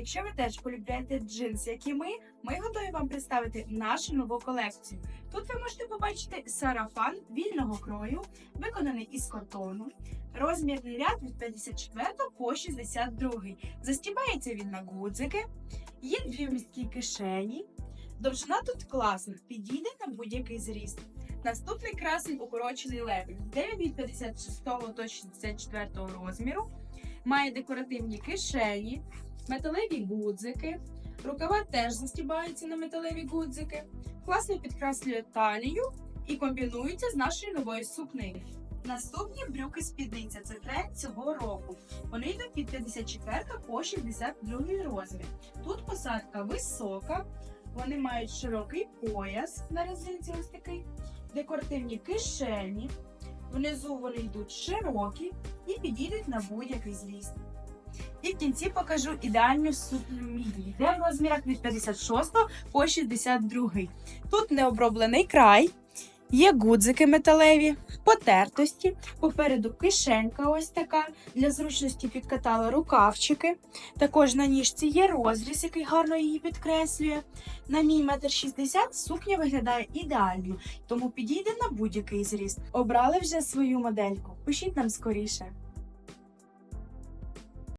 Якщо ви теж полюбляєте джинси, як і ми, ми готові вам представити нашу нову колекцію. Тут ви можете побачити сарафан вільного крою, виконаний із картону. Розмірний ряд від 54 по 62. Застібається він на гудзики. Є дві місткі кишені. Довжина тут класна, підійде на будь-який зріст. Наступний красень укорочений. Де він від 56 до 64 розміру. Має декоративні кишені, металеві гудзики. Рукава теж застібаються на металеві гудзики. Класно підкреслює талію і комбінується з нашою новою сукнею. Наступні брюки спідниця це тренд цього року. Вони йдуть від 54 по 62 розмір. Тут посадка висока, вони мають широкий пояс на резинці, ось такий, декоративні кишені. Внизу вони йдуть широкі і підійдуть на будь-який зріст. І в кінці покажу ідеальну сукню міді, де в розмірах від 56 по 62. Тут необроблений край, є гудзики металеві, потертості, попереду кишенька ось така. Для зручності підкатала рукавчики. Також на ніжці є розріз, який гарно її підкреслює. На мій метр 60 сукня виглядає ідеально, тому підійде на будь-який зріст. Обрали вже свою модельку. Пишіть нам скоріше.